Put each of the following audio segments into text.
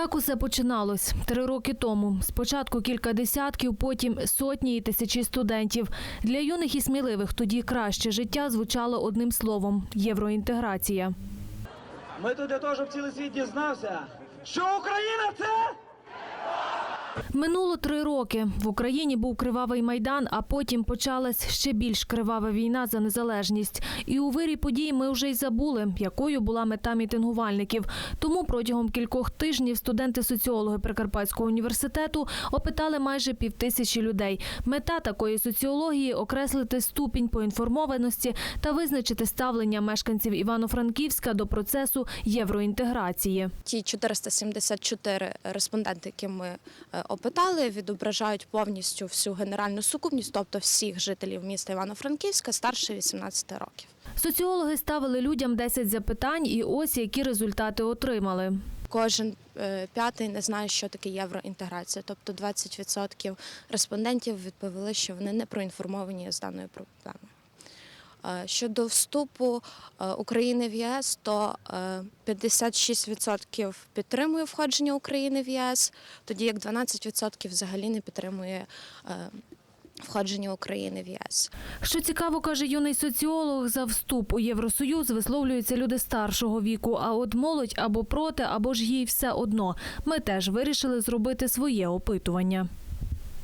Так усе починалось три роки тому. Спочатку кілька десятків, потім сотні і тисячі студентів. Для юних і сміливих тоді краще життя звучало одним словом євроінтеграція. Ми тут для того, щоб цілий світ дізнався, що Україна це Минуло три роки. В Україні був кривавий майдан, а потім почалась ще більш кривава війна за незалежність. І у вирі подій ми вже й забули, якою була мета мітингувальників. Тому протягом кількох тижнів студенти-соціологи Прикарпатського університету опитали майже півтисячі людей. Мета такої соціології окреслити ступінь поінформованості та визначити ставлення мешканців Івано-Франківська до процесу євроінтеграції. Ті 474 респонденти, які ми е, опитали, відображають повністю всю генеральну сукупність, тобто всіх жителів міста Івано-Франківська старше 18 років. Соціологи ставили людям 10 запитань, і ось які результати отримали. Кожен е, п'ятий не знає, що таке євроінтеграція. Тобто 20% респондентів відповіли, що вони не проінформовані з даною проблемою. Е, Щодо вступу е, України в ЄС, то е, 56% підтримує входження України в ЄС, тоді як 12% взагалі не підтримує е, входження України в ЄС. Що цікаво, каже юний соціолог, за вступ у Євросоюз висловлюються люди старшого віку. А от молодь або проти, або ж їй все одно. Ми теж вирішили зробити своє опитування.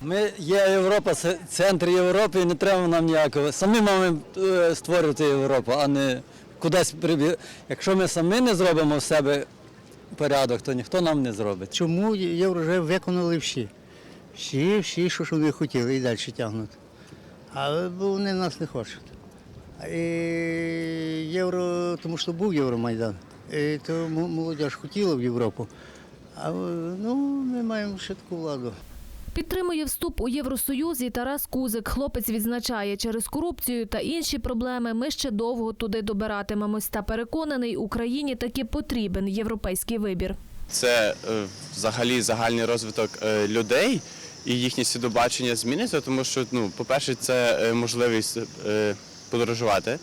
Ми є Європа, це центр Європи, і не треба нам ніякого. Самі маємо е, створювати Європу, а не кудись прибі. Якщо ми самі не зробимо в себе порядок, то ніхто нам не зробить. Чому євро вже виконали всі? Всі, всі, що вони хотіли, і далі тягнуть. Але вони нас не хочуть. І євро, тому що був Євромайдан. І то молодь хотіла в Європу. А ну, ми маємо ще таку владу. Підтримує вступ у Євросоюз і Тарас Кузик. Хлопець відзначає, через корупцію та інші проблеми ми ще довго туди добиратимемось. Та переконаний, Україні таки потрібен європейський вибір. це е, взагалі загальний розвиток е, людей і їхнє свідобачення зміниться, тому що, ну, по-перше, це е, можливість подорожувати.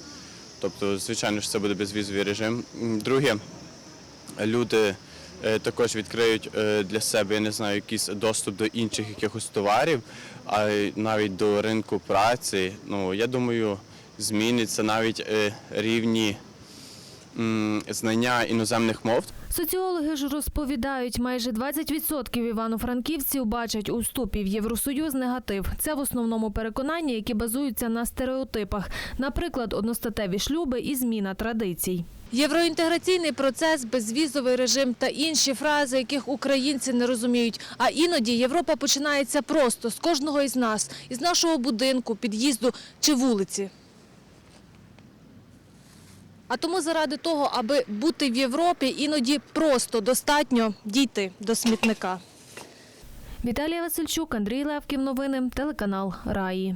Тобто, звичайно ж, це буде безвізовий режим. Друге, люди також відкриють е, для себе, я не знаю, якийсь доступ до інших якихось товарів, а навіть до ринку праці. Ну, я думаю, зміниться навіть е, рівні знання іноземних мов. Соціологи ж розповідають, майже 20% івано-франківців бачать у вступі в Євросоюз негатив. Це в основному переконання, які базуються на стереотипах, наприклад, одностатеві шлюби і зміна традицій. Євроінтеграційний процес, безвізовий режим та інші фрази, яких українці не розуміють. А іноді Європа починається просто з кожного із нас, із нашого будинку, під'їзду чи вулиці. А тому заради того, аби бути в Європі, іноді просто достатньо дійти до смітника. Віталія Васильчук, Андрій Левків. Новини. Телеканал Раї.